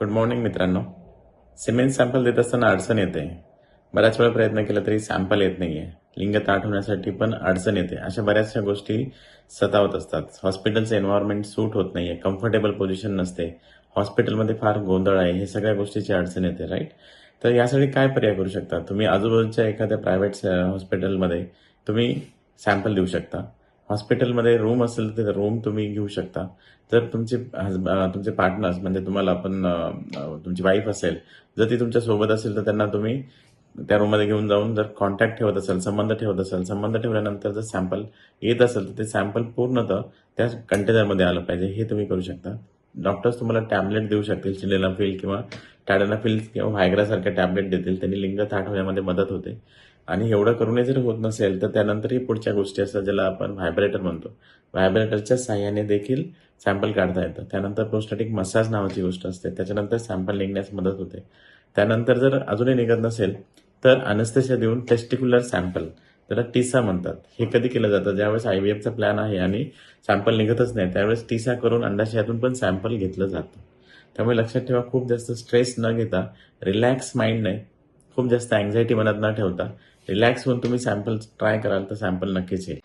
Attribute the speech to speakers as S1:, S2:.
S1: Good morning मित्रांनो. Cement sample देत असताना अडचण येते. बऱ्याच वेळा प्रयत्न केला तरी सॅम्पल येत नाहीये. लिंग ताट होण्यासाठी पण अडचण येते. अशा बऱ्याचशा गोष्टी सतावत असतात. हॉस्पिटलचं एन्व्हायरमेंट सूट होत नाहीये. कम्फर्टेबल पोझिशन नसते. हॉस्पिटलमध्ये फार गोंधळ आहे. हे सगळ्या गोष्टीची अडचण येते राईट तर यासाठी काय पर्याय करू शकता? तुम्ही आजूबाजूच्या एखाद्या प्रायव्हेट हॉस्पिटलमध्ये तुम्ही सॅम्पल देऊ शकता. हॉस्पिटलमध्ये रूम असेल तर रूम तुम्ही घेऊ शकता. जर तुमचे हजब- तुमचे पार्टनर्स म्हणजे तुम्हाला आपण तुमची वाईफ असेल जर ती तुमच्यासोबत असेल तर त्यांना तुम्ही त्या रूममध्ये घेऊन जाऊन जर कॉन्टॅक्ट ठेवत असेल संबंध ठेवत असेल संबंध ठेवल्यानंतर जर सॅम्पल येत असेल तर ते सॅम्पल पूर्णतः त्या कंटेनरमध्ये आलं पाहिजे. हे तुम्ही करू शकता. डॉक्टर्स तुम्हाला टॅबलेट देऊ शकतील सिलेनाफिल किंवा टॅडनाफिल किंवा व्हायग्रासारख्या टॅबलेट देतील. त्यांनी लिंग थाट होण्यामध्ये मदत होते. आणि एवढं करूनही जर होत नसेल तर त्यानंतरही पुढच्या गोष्टी असतात ज्याला आपण व्हायब्रेटर म्हणतो. व्हायब्रेटरच्या साह्याने देखील सॅम्पल काढता येतं. त्यानंतर प्रोस्टॅटिक मसाज नावाची गोष्ट असते. त्याच्यानंतर सॅम्पल निघण्यास मदत होते. त्यानंतर जर अजूनही निघत नसेल तर अनस्थेशिया देऊन टेस्टिक्युलर सॅम्पल त्याला टिसा म्हणतात. हे कधी केलं जातं? ज्यावेळेस आय वी एफचा प्लॅन आहे आणि सॅम्पल निघतच नाही त्यावेळेस टीसा करून अंडाशयातून पण सॅम्पल घेतलं जातं. त्यामुळे लक्षात ठेवा खूप जास्त स्ट्रेस न घेता रिलॅक्स माइंडने खूप जास्त अँझायटी मनात न ठेवता रिलॅक्स होऊन तुम्ही सॅम्पल ट्राय कराल तर सॅम्पल नक्कीच येईल.